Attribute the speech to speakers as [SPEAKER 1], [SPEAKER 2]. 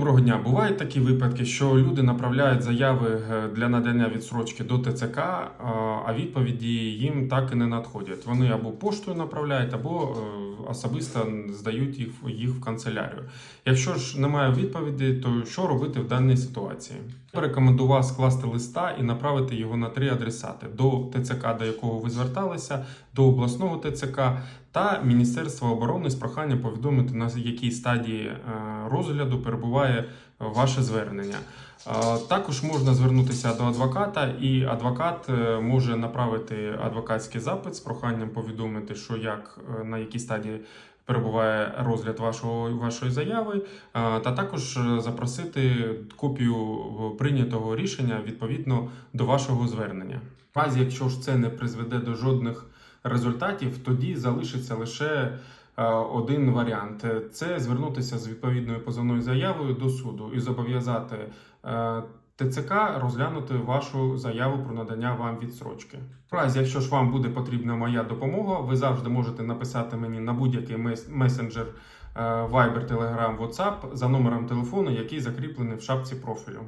[SPEAKER 1] Доброго дня. Бувають такі випадки, що люди направляють заяви е, для надання відсрочки до ТЦК, а- відповіді їм так і не надходять. Вони або поштою направляють, або е, особисто здають їх, їх в канцелярію. Якщо ж немає відповіді, то що робити в даній ситуації? Рекомендував скласти листа і направити його на три адресати: до ТЦК, до якого ви зверталися, до обласного ТЦК та Міністерства оборони з проханням повідомити на якій стадії е, розгляду перебуває ваше звернення. Е, Також можна звернутися до адвоката, і адвокат е, може направити адвокатський запит з проханням повідомити, що як е, на якій стадії перебуває розгляд вашого вашої заяви, е, та також е, запросити копію е, прийнятого рішення відповідно до вашого звернення. В разі, якщо ж це не призведе до жодних результатів, тоді залишиться лише е, один варіант: це звернутися з відповідною позовною заявою до суду і зобов'язати е, ТЦК розглянути вашу заяву про надання вам відсрочки. В разі, якщо ж вам буде потрібна моя допомога, ви завжди можете написати мені на будь-який месенджер е, Viber, Telegram, WhatsApp за номером телефону, який закріплений в шапці профілю.